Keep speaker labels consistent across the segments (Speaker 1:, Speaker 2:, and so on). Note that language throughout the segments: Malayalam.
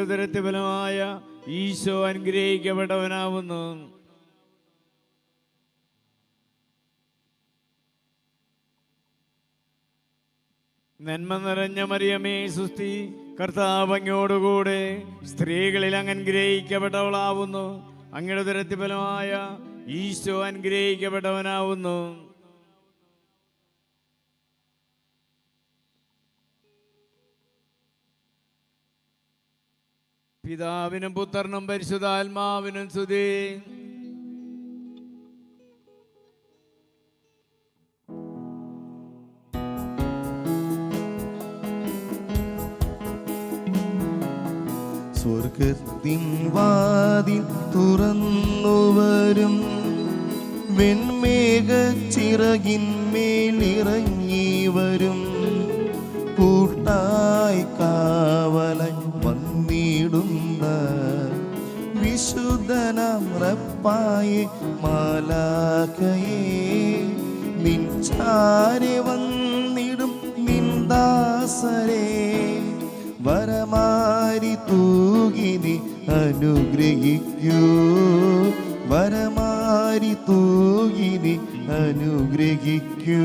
Speaker 1: ഉദരത്തെ ഫലമായ ഈശോ അനുഗ്രഹിക്കപ്പെട്ടവനാവുന്നു. നന്മ നിറഞ്ഞ മറിയമേ സുസ്തി കർത്താവങ്ങയോടുകൂടെ സ്ത്രീകളിൽ അങ്ങ് അനുഗ്രഹിക്കപ്പെട്ടവളാവുന്നു. അങ്ങയുടെ ഉദരത്തെ ഫലമായ ഈശോ അനുഗ്രഹിക്കപ്പെട്ടവനാവുന്നു. പിതാവിനും പുത്രനും പരിശുദ്ധാത്മാവിനും സ്തുതി.
Speaker 2: സ്വർഗത്തിൻ വാതിൽ തുറന്നുവരും വെൺമേഘ ചിറകിന്മേലിറങ്ങി വരും. വിശുദ്ധനാം റപ്പായെ മാലാഖയെ. നിൻചാരെ വന്നിടും നിന്ദാസരേ വരമാരി തൂകിനി അനുഗ്രഹിക്കൂ. വരമാരി തൂകിനി അനുഗ്രഹിക്കൂ.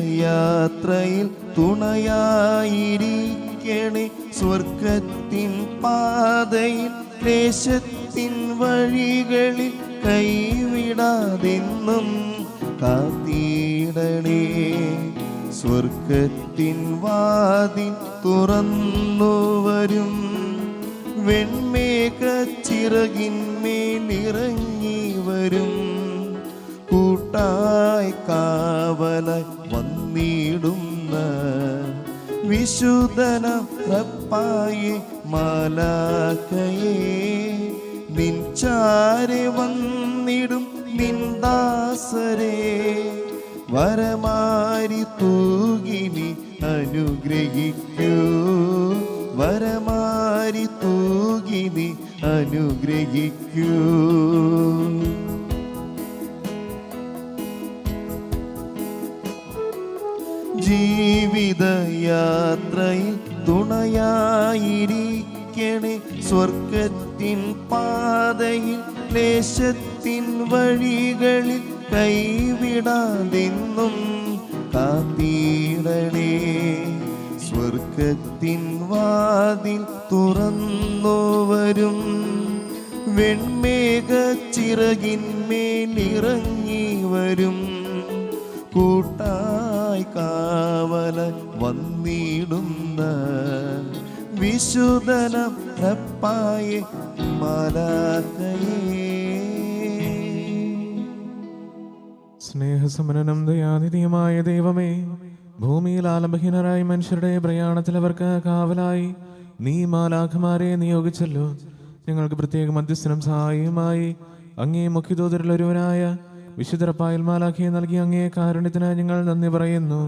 Speaker 2: ജീവിതയാത്രയിൽ തുണയായിരിക്കണേ. സ്വർഗത്തിൻ പാതയിൽ ദേശത്തിൻ വഴികളിൽ കൈവിടാതെന്നും കാത്തിടണേ. സ്വർഗത്തിൻ വാതിൽ തുറന്നു വരും. വെൺമേക ചിറകിന്മേലിറങ്ങി വരും. കൂട്ടായി കാവലായി വിശുദ്ധന റപ്പായെ മാലാക്കയെ നിൻചാരെ വന്നിടും നിന്ദാസരേ വരമാരി തൂകിനി അനുഗ്രഹിക്കൂ. വരമാരി തൂകിനി അനുഗ്രഹിക്കൂ. ജീവിതയാത്രയിൽ തുണയായിരിക്കണേ. സ്വർഗത്തിൻ പാതയിൽ ദേശത്തിൻ വഴികളിൽ കൈവിടാതെന്നും കാത്തിടണേ. സ്വർഗത്തിൻ വാതിൽ തുറന്നു വരും. വെൺമേഘ ചിറകിന്മേലിറങ്ങി വരും. കൂട്ടായി കാവല വന്നിടുന്ന വിശുദനം തപ്പായ മാലാക്കയേ
Speaker 3: സ്നേഹസമനനം ദയാനിധിയുമായ ദൈവമേ ഭൂമിയിൽ ആലംബഹീനരായി മനുഷ്യരുടെ പ്രയാണത്തിൽ അവർക്ക് കാവലായി. നീ മാലാഖമാരെ നിയോഗിച്ചല്ലോ. ഞങ്ങൾക്ക് പ്രത്യേക മധ്യസ്ഥനം സഹായവുമായി അങ്ങേ മുഖ്യദൂതരിൽ ഒരുവനായ പായൽ മാലാഖയെ നൽകി അങ്ങേ കാരുണ്യത്തിന് ഞങ്ങൾ നന്ദി പറയുന്നു.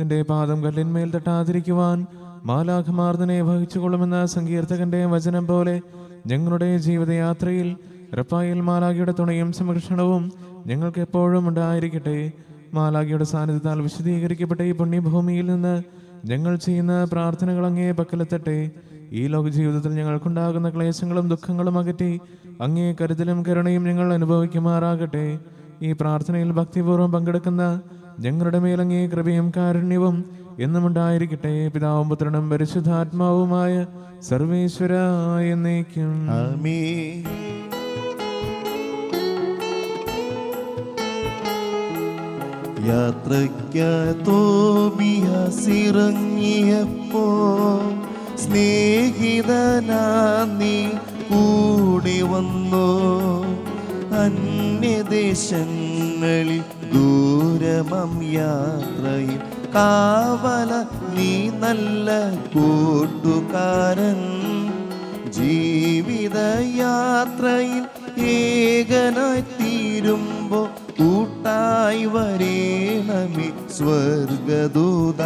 Speaker 3: നിന്റെ പാദം കല്ലിന്മേൽ തട്ടാതിരിക്കുവാൻ മാലാഖമാർ നിന്നെ വഹിച്ചുകൊള്ളുമെന്ന സങ്കീർത്തകന്റെ വചനം പോലെ ഞങ്ങളുടെ ജീവിതയാത്രയിൽ റപ്പായിൽ മാലാഖിയുടെ തുണയും സംരക്ഷണവും ഞങ്ങൾക്ക് എപ്പോഴും ഉണ്ടായിരിക്കട്ടെ. മാലാഖിയുടെ സാന്നിധ്യത്താൽ വിശദീകരിക്കപ്പെട്ട ഈ പുണ്യഭൂമിയിൽ നിന്ന് ഞങ്ങൾ ചെയ്യുന്ന പ്രാർത്ഥനകൾ അങ്ങേ പക്കലെത്തട്ടെ. ഈ ലോക ജീവിതത്തിൽ ഞങ്ങൾക്കുണ്ടാകുന്ന ക്ലേശങ്ങളും ദുഃഖങ്ങളും അകറ്റി അങ്ങേ കരുതലും കരുണയും ഞങ്ങൾ അനുഭവിക്കുമാറാകട്ടെ. ഈ പ്രാർത്ഥനയിൽ ഭക്തിപൂർവം പങ്കെടുക്കുന്ന ഞങ്ങളുടെ മേലങ്ങേ കൃപയും കാരുണ്യവും എന്നും ഉണ്ടായിരിക്കട്ടെ പിതാവും പുത്രനും പരിശുദ്ധാത്മാവുമായ സർവേശ്വര എന്നേക്കും.
Speaker 2: യാത്രയ്ക്കോബിയസിറങ്ങിയപ്പോ സ്നേഹിതനാ നീ കൂടി വന്നോ അന്യദേശങ്ങളിൽ ദൂരമം യാത്രയിൽ കാവല നീ നല്ല കൂട്ടുകാരൻ. ജീവിത യാത്രയിൽ ഏകനായി തീരുമ്പോ കൂട്ടായി വരേണമേ സ്വർഗദൂത.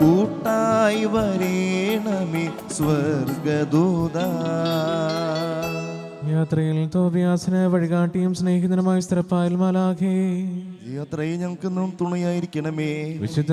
Speaker 2: കൂട്ടായി വരേണമേ സ്വർഗദൂത.
Speaker 3: യാത്രയിൽ തോബിയാസിന് വഴികാട്ടിയും സ്നേഹിതനുമായ സ്ഥിരപ്പായൽ മാലാഖേ.
Speaker 2: യാത്രയിൽ ഞങ്ങൾക്കെന്നും തുണയായിരിക്കണമേ.
Speaker 3: വിശുദ്ധ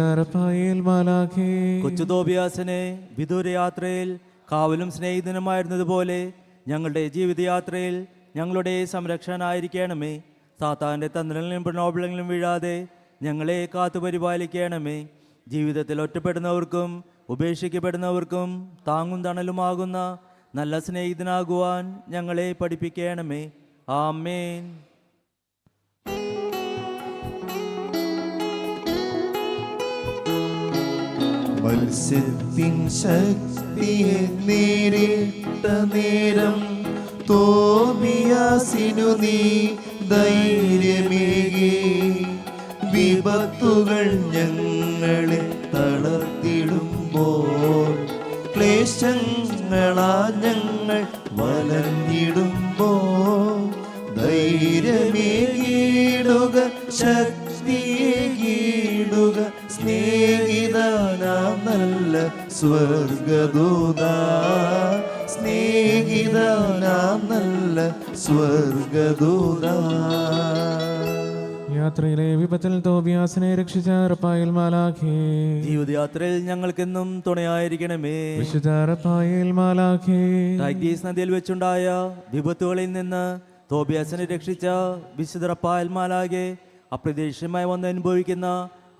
Speaker 3: മാലാഖേ.
Speaker 4: കൊച്ചു തോബിയാസിനെ വിദൂരയാത്രയിൽ കാവലും സ്നേഹിതനുമായിരുന്നതുപോലെ ഞങ്ങളുടെ ജീവിതയാത്രയിൽ ഞങ്ങളുടെ സംരക്ഷകനായിരിക്കണമേ. സാത്താന്റെ തന്ത്രങ്ങളിലും പ്രണോബിളങ്ങളിലും വീഴാതെ ഞങ്ങളെ കാത്തു പരിപാലിക്കണമേ. ജീവിതത്തിൽ ഒറ്റപ്പെടുന്നവർക്കും ഉപേക്ഷിക്കപ്പെടുന്നവർക്കും താങ്ങും തണലുമാകുന്ന നല്ല സ്നേഹിതനാകുവാൻ ഞങ്ങളെ പഠിപ്പിക്കണമേ. ആമേൻ.
Speaker 2: മത്സ്യത്തിൻ ശക്തിയെ നേരിട്ട നേരം തോമിയാസിനു നീ ധൈര്യമേകി. വിപത്തുകൾ ഞങ്ങളെ തളർത്തിടുമ്പോൾ ക്ലേശങ്ങളാ ഞങ്ങൾ വലഞ്ഞിടുമ്പോൾ ധൈര്യമേകിടുക ശക്തിയെ കീടുക സ്നേഹിതനാം നല്ല സ്വർഗദൂത സ്നേഹിതനാം നല്ല സ്വർഗദൂത.
Speaker 3: യാത്രയിലെ വിപത്തിൽ തോബിയാസിനെ രക്ഷിച്ച റപ്പായിൽ മാലാഖേ.
Speaker 4: ജീവിതയാത്രയിൽ ഞങ്ങൾക്കെന്നും തുണയായിരിക്കണമേ.
Speaker 3: വിശുദ്ധ റപ്പായിൽ മാലാഖേ.
Speaker 4: ടൈഗ്രീസ് നദിയിൽ വെച്ചുണ്ടായ വിപത്തുകളിൽ നിന്ന് തോബിയാസിനെ രക്ഷിച്ച വിശുദ്ധ റപ്പായൽ മാലാഖി അപ്രതീക്ഷിതമായി വന്ന് അനുഭവിക്കുന്ന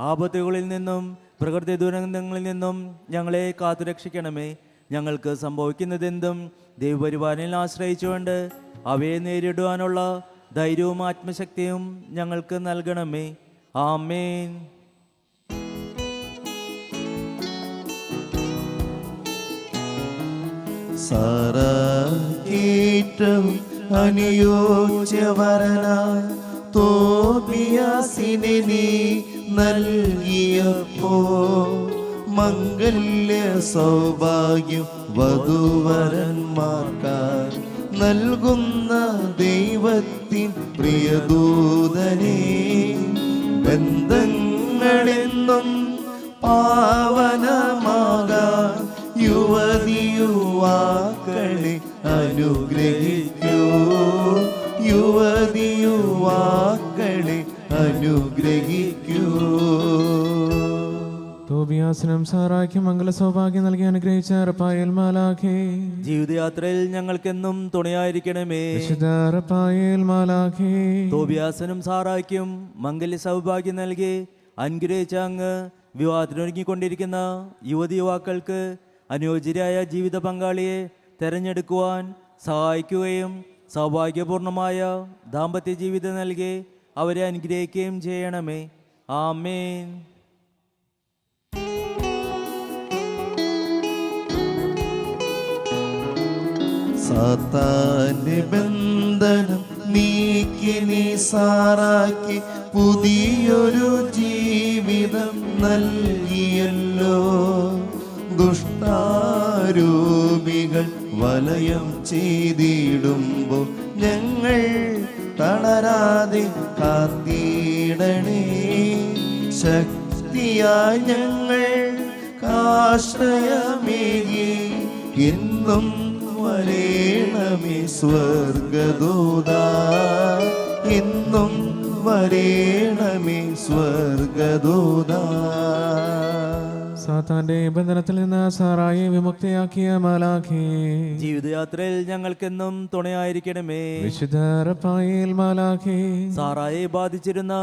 Speaker 4: ആപത്തുകളിൽ നിന്നും പ്രകൃതി ദുരന്തങ്ങളിൽ നിന്നും ഞങ്ങളെ കാത്തുരക്ഷിക്കണമേ ഞങ്ങൾക്ക് സംഭവിക്കുന്നതെന്തും ദൈവപരിപാലനയിൽ ആശ്രയിച്ചുകൊണ്ട് അവയെ നേരിടുവാനുള്ള ധൈര്യവും ആത്മശക്തിയും ഞങ്ങൾക്ക് നൽകണമേ. ആമേൻ.
Speaker 2: സാറേറ്റവും അനുയോജ്യവരണ തോബിയാസിനെ നീ നൽകിയപ്പോ മംഗല്യ സൗഭാഗ്യം വധുവരന്മാർക്കാർ നൽകുന്ന ദൈവത്തിൻ പ്രിയദൂതനെ ബന്ധങ്ങളെന്നും പാവനമാകാൻ യുവതിയുവാക്കളെ യുവതിയുവാക്കളെ
Speaker 3: തോബിയാസിനും സാറാക്കി മംഗള സൗഭാഗ്യം നൽകി അനുഗ്രഹിച്ച റപ്പായൽ മാലാഖേ.
Speaker 4: ജീവിതയാത്രയിൽ ഞങ്ങൾക്കെന്നും തുണയായിരിക്കണമേ.
Speaker 3: വിശുദ്ധ റപ്പായൽ മാലാഖേ.
Speaker 4: തോബിയാസനും സാറായ്ക്കും മംഗല്യ സൗഭാഗ്യം നൽകി അനുഗ്രഹിച്ച അങ്ങ് വിവാഹത്തിനൊരുങ്ങിക്കൊണ്ടിരിക്കുന്ന യുവതി യുവാക്കൾക്ക് അനുയോജ്യരായ ജീവിത പങ്കാളിയെ തെരഞ്ഞെടുക്കുവാൻ സഹായിക്കുകയും സൗഭാഗ്യപൂർണമായ ദാമ്പത്യ ജീവിതം നൽകി അവരെ അനുഗ്രഹിക്കുകയും ചെയ്യണമേ. ആമേൻ.
Speaker 2: സാത്താന്റെ ബന്ധനം നീക്കി നീ സാറാക്കി പുതിയൊരു ജീവിതം നൽകിയല്ലോ. ദുഷ്ടാരൂപികൾ വലയം ചെയ്തിടുമ്പോൾ ഞങ്ങൾ തളരാതെ കാത്തിടണേ. ശക്തിയാ ഞങ്ങൾ കാശ്രയമേകി എന്നും വരേണമേ സ്വർഗദൂത. എന്നും വരേണമേ സ്വർഗദൂത.
Speaker 3: സാത്താന്റെ ബന്ധനത്തിൽ നിന്ന് സാറായി വിമുക്തിയാക്കിയ മാലാഖി.
Speaker 4: ജീവിതയാത്രയിൽ ഞങ്ങൾക്കെന്നും തുണയായിരിക്കണമേ.
Speaker 3: വിശുദ്ധ റപ്പായൽ മാലാഖേ.
Speaker 4: സാറായെ ബാധിച്ചിരുന്ന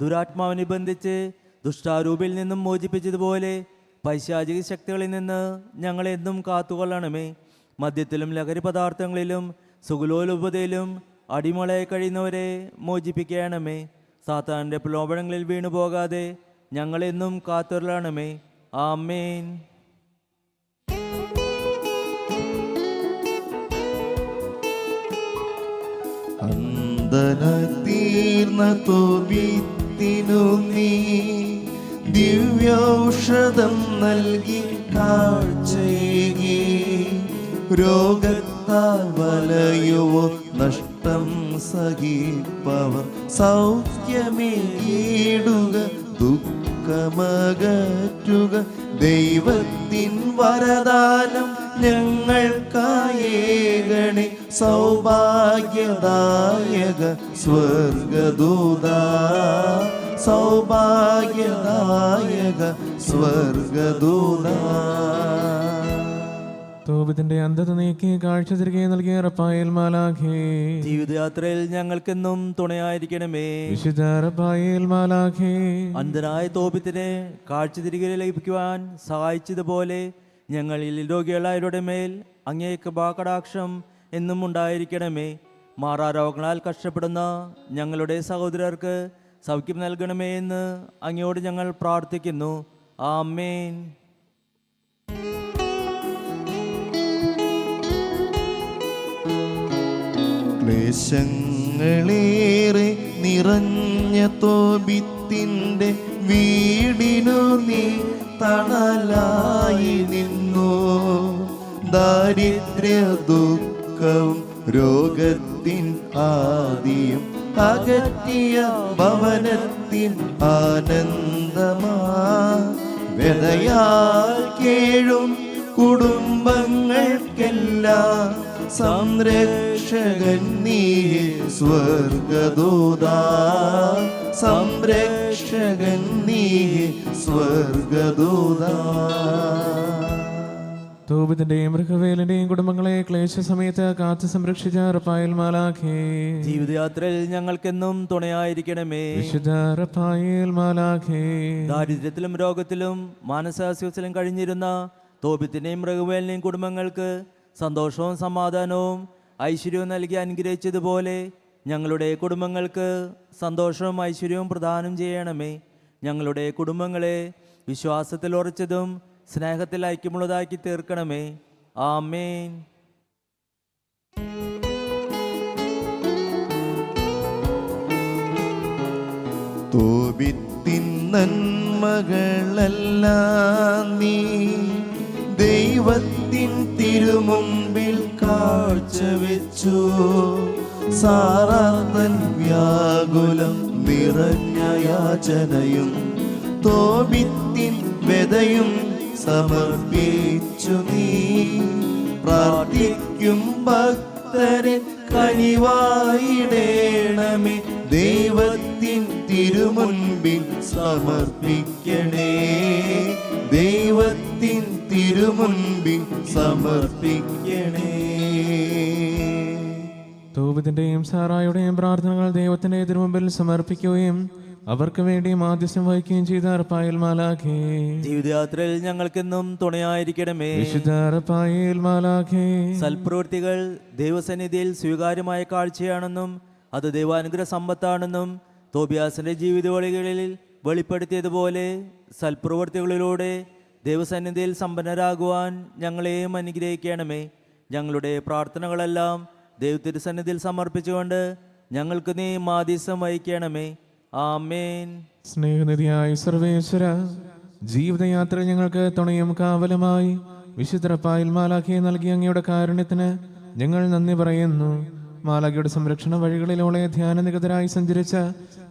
Speaker 4: ദുരാത്മാവിനെ ബന്ധിച്ച് ദുഷ്ടാരൂപിൽ നിന്നും മോചിപ്പിച്ചതുപോലെ പൈശാചിക ശക്തികളിൽ നിന്ന് ഞങ്ങളെന്നും കാത്തുകൊള്ളണമേ. മദ്യത്തിലും ലഹരി പദാർത്ഥങ്ങളിലും സുഗുലോലുപതയിലും അടിമളയെ കഴിയുന്നവരെ മോചിപ്പിക്കണമേ. സാത്താന്റെ പ്രലോഭനങ്ങളിൽ വീണു പോകാതെ ഞങ്ങളെന്നും കാത്തുകൊള്ളണമേ ആമേൻ.
Speaker 2: അന്തന തീർന്ന നീ നൽകി കാഴ്ചയേകി രോഗത്താൽ വലയുവോ? നഷ്ടം സഹിപ്പവർ സൗഖ്യമേടുക ദുഃഖമകറ്റുക. ദൈവത്തിൻ വരദാനം ഞങ്ങൾക്കായേകണി. സൗഭാഗ്യദായക സ്വർഗദൂത. സൗഭാഗ്യദായക സ്വർഗദൂത.
Speaker 3: തോപിത്തിന്റെ അന്ധത നീക്കി കാഴ്ച തിരികെ നൽകിയ റപ്പായൽ മാലാഖേ.
Speaker 4: ജീവിതയാത്രയിൽ ഞങ്ങൾക്കെന്നും തുണയായിരിക്കണമേ.
Speaker 3: വിശുദ്ധ റപ്പായൽ മാലാഖേ.
Speaker 4: അന്ധനായ തോപിത്തിനെ കാഴ്ച തിരികെ ലഭിക്കുവാൻ സഹായിച്ചതുപോലെ ഞങ്ങളിൽ രോഗികളായവരുടെ മേൽ അങ്ങേ കൃപാകടാക്ഷം എന്നും ഉണ്ടായിരിക്കണമേ. മാറാരോഗങ്ങളാൽ കഷ്ടപ്പെടുന്ന ഞങ്ങളുടെ സഹോദരർക്ക് സൗഖ്യം നൽകണമേ എന്ന് അങ്ങയോട് ഞങ്ങൾ പ്രാർത്ഥിക്കുന്നു. ആമേൻ.
Speaker 2: ക്ലേശങ്ങളേറെ നിറഞ്ഞ തോപിത്തിന്റെ വീടിനു നീ തണലായി നിന്നു. ദാരിദ്ര്യ ദുഃഖവും രോഗത്തിൻ ആദിയും അകറ്റിയ ഭവനത്തിൻ ആനന്ദമാ. വ്യതയാൽ കേഴും കുടുംബങ്ങൾക്കെല്ലാം സംരക്ഷകൻ നീ സ്വർഗദൂത. സംരക്ഷകൻ നീ സ്വർഗദൂത.
Speaker 3: തോപിത്തിന്റെയും മൃഗവേലിന്റെയും കുടുംബങ്ങളെ ക്ലേശ സമയത്ത് കാത്തു സംരക്ഷിച്ച റപ്പായേൽ മാലാഖേ.
Speaker 4: ജീവിതയാത്രയിൽ ഞങ്ങൾക്കെന്നും തുണയായിരിക്കണമേ.
Speaker 3: വിശുദ്ധ റപ്പായേൽ മാലാഖേ.
Speaker 4: ദാരിദ്ര്യത്തിലും രോഗത്തിലും മാനസാസ്വസ്ഥലും കഴിഞ്ഞിരുന്ന തോപിത്തിന്റെയും മൃഗവേലിന്റെയും കുടുംബങ്ങൾക്ക് സന്തോഷവും സമാധാനവും ഐശ്വര്യവും നൽകി അനുഗ്രഹിച്ചതുപോലെ ഞങ്ങളുടെ കുടുംബങ്ങൾക്ക് സന്തോഷവും ഐശ്വര്യവും പ്രദാനം ചെയ്യണമേ. ഞങ്ങളുടെ കുടുംബങ്ങളെ വിശ്വാസത്തിൽ ഉറച്ചതും സ്നേഹത്തിൽ ഐക്യമുള്ളതാക്കി തീർക്കണമേ. ആമേൻ.
Speaker 2: തോപിത്തിൻ നന്മകളല്ല നീ ദൈവത്തിൻ തിരുമുമ്പിൽ കാഴ്ചവെച്ചു സാറാതൻ വ്യാകുലം നിറഞ്ഞ യാചനയും തോപിത്തിൻ വ്യതയും സമർപ്പിച്ചു നീ. പ്രാർത്ഥിക്കും ഭക്തരെ കനിവായിടേണമേ. ദൈവത്തിൻ തിരുമുൻപിൽ സമർപ്പിക്കണേ. ദൈവത്തിൻ തിരുമുൻപിൽ സമർപ്പിക്കണേ.
Speaker 3: തോപിത്തിന്റെയും സാറായുടെയും പ്രാർത്ഥനകൾ ദൈവത്തിന്റെ തിരുമുമ്പിൽ സമർപ്പിക്കുകയും അവർക്ക് വേണ്ടി മാധ്യസ്ഥം വഹിക്കുകയും ചെയ്ത മാലാഖേ.
Speaker 4: ജീവിതയാത്രയിൽ ഞങ്ങൾക്കെന്നും തുണയായിരിക്കണമേ.
Speaker 3: വിശുദ്ധ മാലാഖേ.
Speaker 4: സൽപ്രവൃത്തികൾ ദൈവസന്നിധിയിൽ സ്വീകാര്യമായ കാഴ്ചയാണെന്നും അത് ദൈവാനുഗ്രഹ സമ്പത്താണെന്നും തോബിയാസിന്റെ ജീവിത വഴികളിൽ വെളിപ്പെടുത്തിയതുപോലെ സൽപ്രവൃത്തികളിലൂടെ ദൈവസന്നിധിയിൽ സമ്പന്നരാകുവാൻ ഞങ്ങളെയും അനുഗ്രഹിക്കണമേ. ഞങ്ങളുടെ പ്രാർത്ഥനകളെല്ലാം ദൈവത്തിരുസന്നിധിയിൽ സമർപ്പിച്ചുകൊണ്ട് ഞങ്ങൾക്ക് നീ മാദിസം വഹിക്കണമേ. ആമേൻ.
Speaker 3: സ്നേഹനിധിയായ സർവേശ്വര ജീവിതയാത്ര ഞങ്ങൾക്ക് തുണയും കാവലുമായി വിശുദ്ധ പായൽ മാലാഖയെ നൽകിയ അങ്ങയുടെ കാരുണ്യത്തിന് ഞങ്ങൾ നന്ദി പറയുന്നു. മാലാഖയുടെ സംരക്ഷണ വഴികളിലൂടെ ധ്യാനനികതരായി സഞ്ചരിച്ച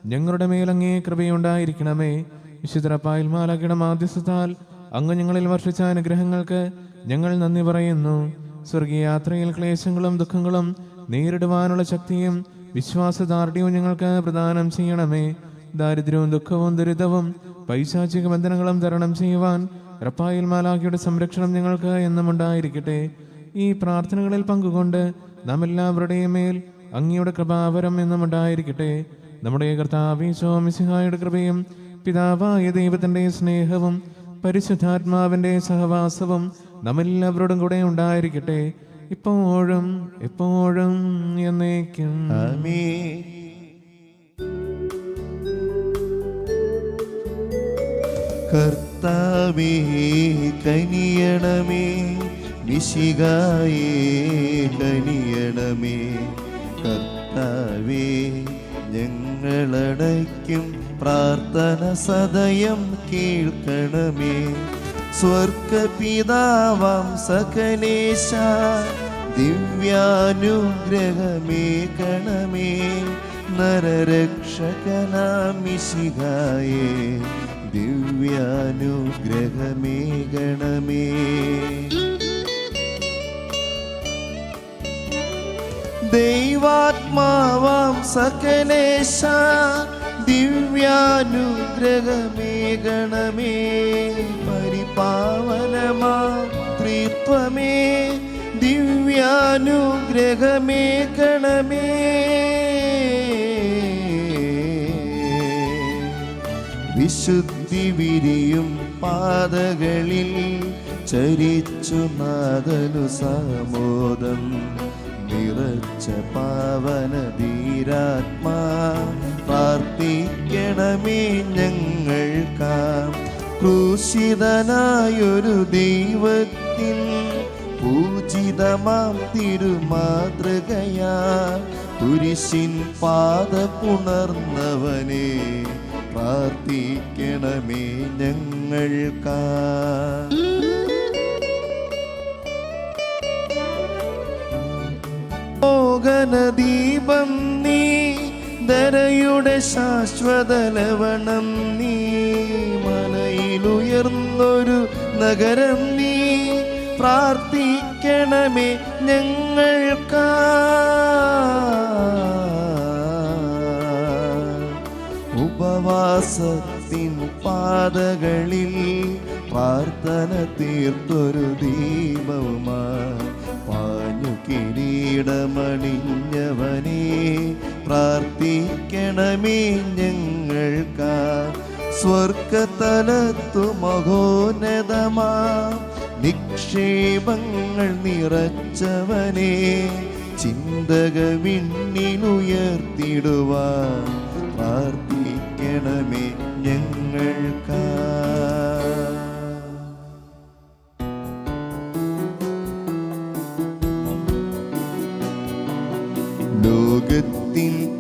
Speaker 3: ഞങ്ങളുടെ മേലങ്ങേ കൃപയുണ്ടായിരിക്കണമേ. വിശുദ്ധ പായൽ മാലാഖയുടെ മാധ്യസ്ഥത്താൽ അങ്ങ് ഞങ്ങളിൽ വർഷിച്ച അനുഗ്രഹങ്ങൾക്ക് ഞങ്ങൾ നന്ദി പറയുന്നു. സ്വർഗീയ യാത്രയിൽ ക്ലേശങ്ങളും ദുഃഖങ്ങളും നേരിടുവാനുള്ള ശക്തിയും വിശ്വാസദാർഢ്യവും ഞങ്ങൾക്ക് പ്രദാനം ചെയ്യണമേ. ദാരിദ്ര്യവും ദുഃഖവും ദുരിതവും പൈശാചിക ബന്ധനങ്ങളും തരണം ചെയ്യുവാൻ റപ്പായിൽ മാലാഖയുടെ സംരക്ഷണം ഞങ്ങൾക്ക് എന്നും ഉണ്ടായിരിക്കട്ടെ ഈ പ്രാർത്ഥനകളിൽ പങ്കുകൊണ്ട് നാം എല്ലാവരുടെയും മേൽ അങ്ങയുടെ കൃപാവരം എന്നും ഉണ്ടായിരിക്കട്ടെ നമ്മുടെ കർത്താവിശോമിസിഹായുടെ കൃപയും പിതാവായ ദൈവത്തിന്റെ സ്നേഹവും പരിശുദ്ധാത്മാവിന്റെ സഹവാസവും നമ്മെല്ലാവരോടും കൂടെ ഉണ്ടായിരിക്കട്ടെ. ഇപ്പോഴും എപ്പോഴും എന്നേക്കും.
Speaker 2: കർത്താവേ കനിയണമേ നിശികായേ കനിയണമേ. കർത്താവേ ഞങ്ങളടയ്ക്കും പ്രാർത്ഥന സദയം കേൾക്കണമേ. സ്വർഗ പിതാവാം സകലേശ ദിവ്യാനുഗ്രഹമേ കണമേ ദിവ്യാനുഗ്രഹമേകണമേ ദിവ്യാനുഗ്രഹമേ ദൈവാത്മാവാം സകലേശ ദിവ്യാനുഗ്രഹമേഗണമേ പരിപാവനമാ ത്രിത്വമേ ദിവ്യാനുഗ്രഹമേകണമേ. വിശുദ്ധി വിരിയും പാതകളിൽ ചരിച്ചു നാദനു സാമോദം. നിറച്ച പാവന ധീരാത്മാ പ്രാർത്ഥിക്കണമേ ഞങ്ങൾക്കാം. ക്രൂശിതനായൊരു ദൈവത്തിൽ പൂജിതമാം തിരുമാതൃകയാ. കുരിശിൻ പാത പുണർന്നവനെ പ്രാർത്ഥിക്കണമേ ഞങ്ങൾക്കാ. മോഹനദീപം നീ ധരയുടെ ശാശ്വത ലവണം നീ മനയിലുയർന്നൊരു നഗരം നീ പ്രാർത്ഥിക്കണമേ ഞങ്ങൾക്കാ. ഉപവാസത്തിൻ പാതകളിൽ പ്രാർത്ഥന തീർത്തൊരു ദീപവുമാണ് കിരീടമണിഞ്ഞവനെ പ്രാർത്ഥിക്കണമേ ഞങ്ങൾക്കാ. സ്വർഗതലത്തു മഹോന്നതമാ. നിക്ഷേപങ്ങൾ നിറച്ചവനെ ചിന്തക വിണ്ണിനുയർത്തിടുവാർത്ഥിക്കണമേ ഞങ്ങൾക്കാ.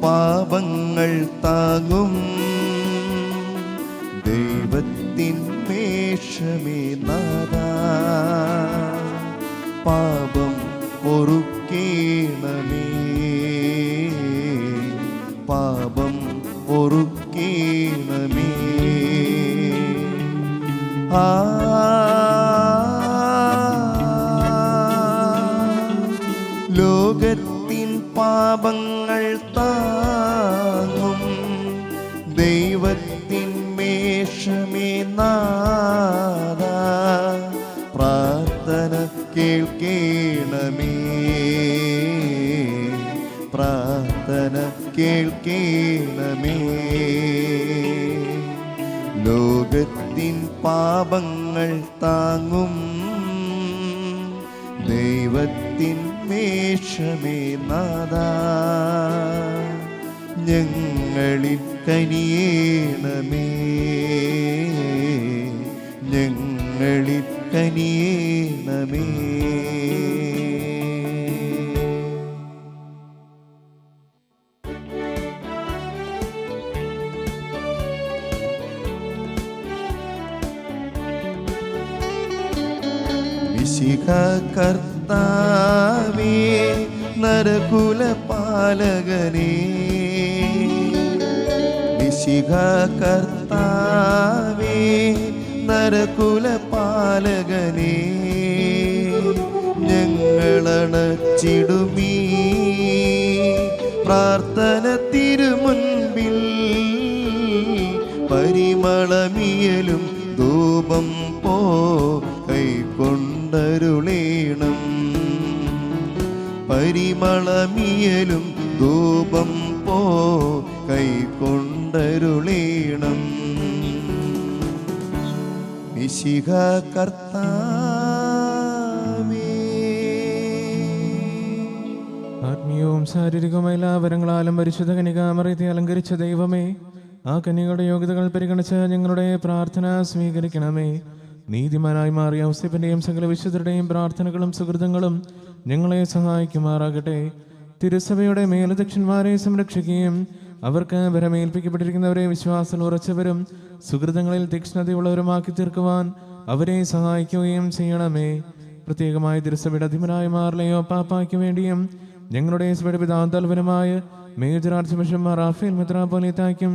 Speaker 2: പാപങ്ങൾ താങ്ങും. ദൈവത്തിൻ മേഷമേ നാദാ പാപം പൊറുക്കേണമേ പാപം പൊറുക്കേണമേ ആ. ലോകത്തിൻ പാപങ്ങൾ കേൾക്കേണമേ ലോകത്തിൻ പാപങ്ങൾ താങ്ങും. ദൈവത്തിൻ മേഷമേ നാദ ഞങ്ങളിൽ കനിയേണമേ. ഞങ്ങളിൽ കനിയേണമേ. കർത്താവേ നരകുല പാലകനേ വിശിഖ കർത്താവേ നരകുല പാലകനേ ഞങ്ങളണച്ചിടുമീ പ്രാർത്ഥന തിരുമുൻപിൽ പരിമളമിയലും ധൂപം പോ കൈക്കൊണ്ടരുളേണം പരിമളമിയലും ധൂപം പോ കൈക്കൊണ്ടരുളേണം മിശിഹ കർത്താവേ.
Speaker 3: ആത്മീയവും ശാരീരികവുമായ എല്ലാ വരങ്ങളാലും പരിശുദ്ധ കനികാമറിയത്തെ അലങ്കരിച്ച ദൈവമേ ആ കന്യകളുടെ യോഗ്യതകൾ പരിഗണിച്ച് ഞങ്ങളുടെ പ്രാർത്ഥന സ്വീകരിക്കണമേ. നീതിമാനായി മാറിയ ഔസ്യപ്പന്റെയും സകല വിശുദ്ധരുടെയും പ്രാർത്ഥനകളും സുഹൃതങ്ങളും ഞങ്ങളെ സഹായിക്കുമാറാകട്ടെ. തിരുസഭയുടെ മേലധ്യക്ഷന്മാരെ സംരക്ഷിക്കുകയും അവർക്ക് ഭരമേൽപ്പിക്കപ്പെട്ടിരിക്കുന്നവരെ വിശ്വാസം ഉറച്ചവരും സുഹൃതങ്ങളിൽ തീക്ഷ്ണതയുള്ളവരുമാക്കി തീർക്കുവാൻ അവരെ സഹായിക്കുകയും ചെയ്യണമേ. പ്രത്യേകമായി തിരുസഭയുടെ അധിപനായ മാറിലെയോ പാപ്പായ്ക്ക് വേണ്ടിയും ഞങ്ങളുടെ സഭയുടെ പിതാന്തൽപരമായ മേജർ ആർച്ച് ബിഷപ്പ് റാഫേൽ മെത്രാപോലിത്തായ്ക്കും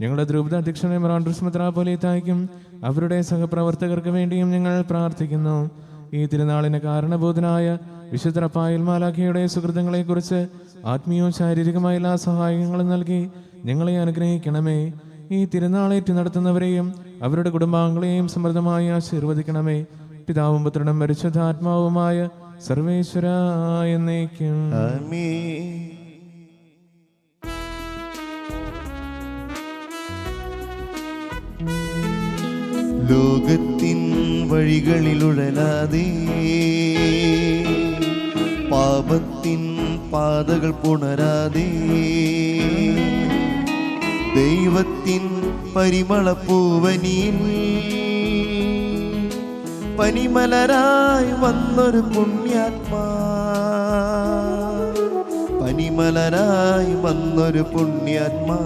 Speaker 3: ഞങ്ങളുടെ ദ്രൂപത അധ്യക്ഷനെ മറാൻഡ്രസ് മെത്രാപോലിത്തായ്ക്കും അവരുടെ സഹപ്രവർത്തകർക്ക് വേണ്ടിയും ഞങ്ങൾ പ്രാർത്ഥിക്കുന്നു. ഈ തിരുനാളിന് കാരണബോധനായ വിശുദ്ധ പായൽ മാലാഖയുടെ സുഹൃത്തുക്കളെക്കുറിച്ച് ആത്മീയവും ശാരീരികമായ എല്ലാ സഹായങ്ങളും നൽകി ഞങ്ങളെ അനുഗ്രഹിക്കണമേ. ഈ തിരുനാളേറ്റ് നടത്തുന്നവരെയും അവരുടെ കുടുംബാംഗങ്ങളെയും സമൃദ്ധമായി ആശീർവദിക്കണമേ. പിതാവും പുത്രനും പരിശുദ്ധാത്മാവുമായ സർവേശ്വര എന്നേക്കും.
Speaker 2: ലോകത്തിൻ വഴികളിലുഴലാതെ പാപത്തിൻ പാതകൾ പുണരാതെ ദൈവത്തിൻ പരിമളപ്പൂവനിയിൽ പനിമലരായി വന്നൊരു പുണ്യാത്മാ. പനിമലരായി വന്നൊരു പുണ്യാത്മാ.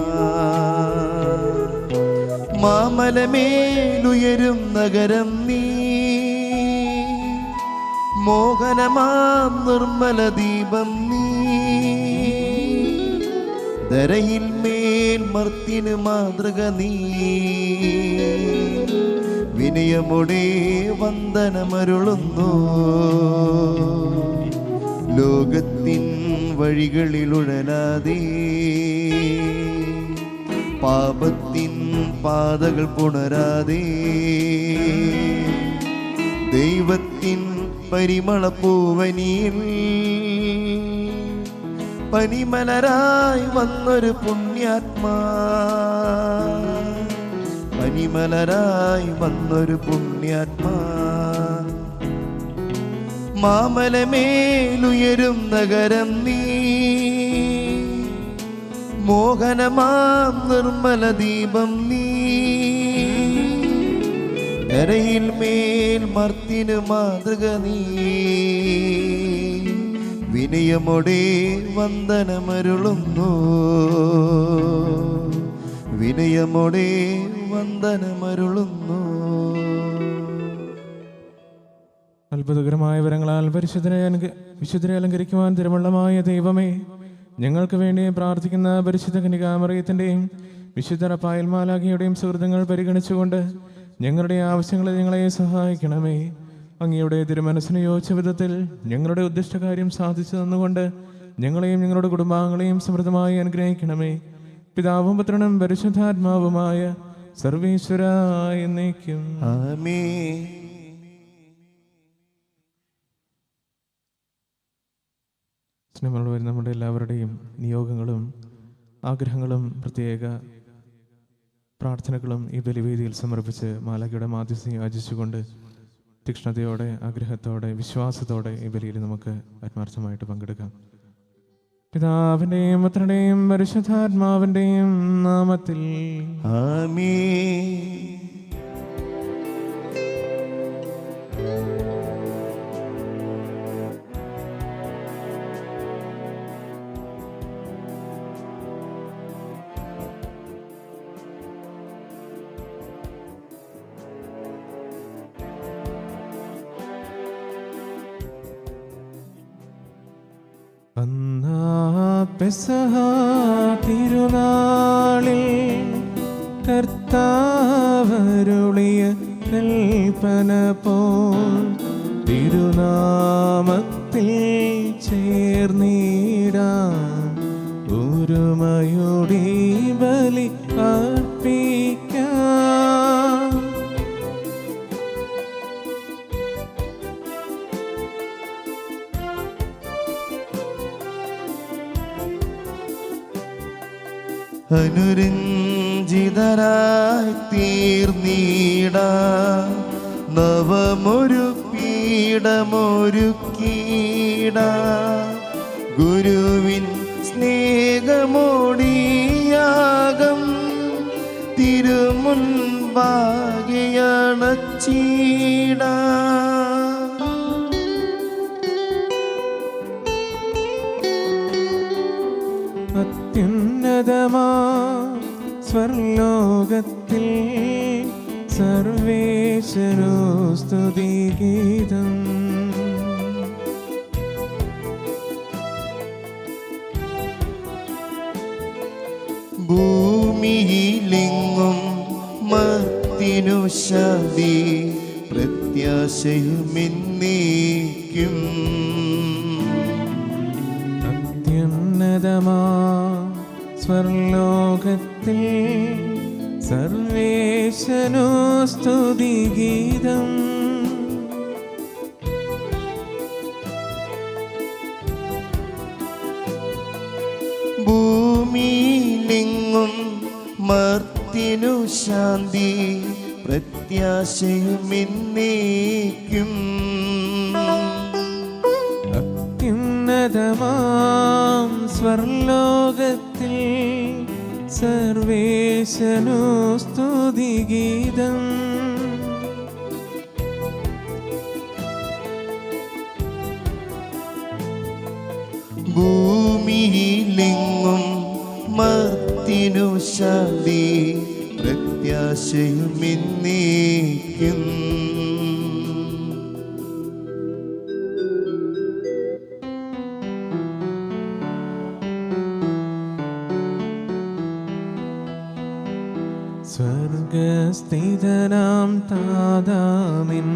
Speaker 2: മാമലമേലുയരും നഗരം നീ. മോഹനമാം നിർമ്മല ദീപം നീ. ധരയിൽ മേൽ മർത്തിന് മാതൃക നീ. വിനയമുടെ വന്ദനമരുളുന്നു. ലോകത്തിൻ വഴികളിലുഴലാതെ പാപത്തിൻ പാതകൾ പുണരാതെ. ദൈവത്തിൻ പരിമളപ്പൂവനിയിൽ പനിമലരായി വന്നൊരു പുണ്യാത്മാ. പനിമലരായി വന്നൊരു പുണ്യാത്മാ. മാമലമേലുയരും നഗരം നീ മോഹനമാം നിർമ്മല ദീപം നീ. കരയിൽ മേൽ മർത്തിന് മാതൃക നീ. വിനയമൊടെ വന്ദനമരുളുന്നു. വിനയമൊടെ വന്ദനമരുളുന്നു.
Speaker 3: അത്ഭുതകരമായ വരങ്ങളാൽ പരിശുദ്ധനെ വിശുദ്ധനെ അലങ്കരിക്കുവാൻ തിരുമള്ളമായ ദൈവമേ ഞങ്ങൾക്ക് വേണ്ടി പ്രാർത്ഥിക്കുന്ന പരിശുദ്ധ കനികാമറിയത്തിന്റെയും വിശുദ്ധ പായൽമാലാഖിയുടെയും സുഹൃത്തുക്കൾ പരിഗണിച്ചുകൊണ്ട് ഞങ്ങളുടെ ആവശ്യങ്ങളെ ഞങ്ങളെ സഹായിക്കണമേ. അങ്ങയുടെ തിരുമനസ്സിന് യോജിച്ച വിധത്തിൽ ഞങ്ങളുടെ ഉദ്ദിഷ്ട കാര്യം സാധിച്ചു തന്നുകൊണ്ട് ഞങ്ങളെയും ഞങ്ങളുടെ കുടുംബാംഗങ്ങളെയും സമൃദ്ധമായി അനുഗ്രഹിക്കണമേ. പിതാവും പുത്രനും പരിശുദ്ധാത്മാവുമായ സർവീശ്വരായ എന്നേക്കും. സ്നേഹമുള്ളവർ നമ്മുടെ എല്ലാവരുടെയും നിയോഗങ്ങളും ആഗ്രഹങ്ങളും പ്രത്യേക പ്രാർത്ഥനകളും ഈ ബലിവേദിയിൽ സമർപ്പിച്ച് മാലാഖിയുടെ മാധ്യസ്ഥ യാചിച്ചുകൊണ്ട് തീക്ഷ്ണതയോടെ ആഗ്രഹത്തോടെ വിശ്വാസത്തോടെ ഈ ബലിയിൽ നമുക്ക് ആത്മാർത്ഥമായിട്ട് പങ്കെടുക്കാം. പിതാവിന്റെയും പുത്രന്റെയും പരിശുദ്ധാത്മാവിന്റെയും നാമത്തിൽ
Speaker 2: ആമേ
Speaker 3: തിരുനാളിൽ കർത്താവരുളിയ കൽപ്പന പോൽ തിരുനാമത്തിൽ ചേർന്നീടാ ഒരുമയോടി
Speaker 2: അനുരഞ്ജിതരായി തീർന്നീട. നവമൊരു പീഠമൊരുക്കീട. ഗുരുവിൻ സ്നേഹമോടിയാകം തിരുമുൻപാകിയണച്ചീട
Speaker 3: അത്യുന്നതമാ സ്വർലോകത്തിൽ സർവേശ്വരോ സ്തുതിഗീതം
Speaker 2: ഭൂമിയിലെങ്ങും മത്തിനു ശാന്തി പ്രത്യാശയുമെന്നേക്കും.
Speaker 3: അത്യുന്നതമാ സ്വർലോകത്തിൽ സർവേശനോ സ്തുതിഗീതം
Speaker 2: ഭൂമിയിലെങ്ങും മർത്തിനു ശാന്തി പ്രത്യാശയും എന്നേക്കും
Speaker 3: അത്യുന്നതമാം സ്വർലോകത്തിൽ സർവേശനോ സ്തുതിഗീതം
Speaker 2: ഭൂമിയിലെങ്ങും മർത്തിനു ശബി പ്രത്യാശയും
Speaker 3: താതാമിൻ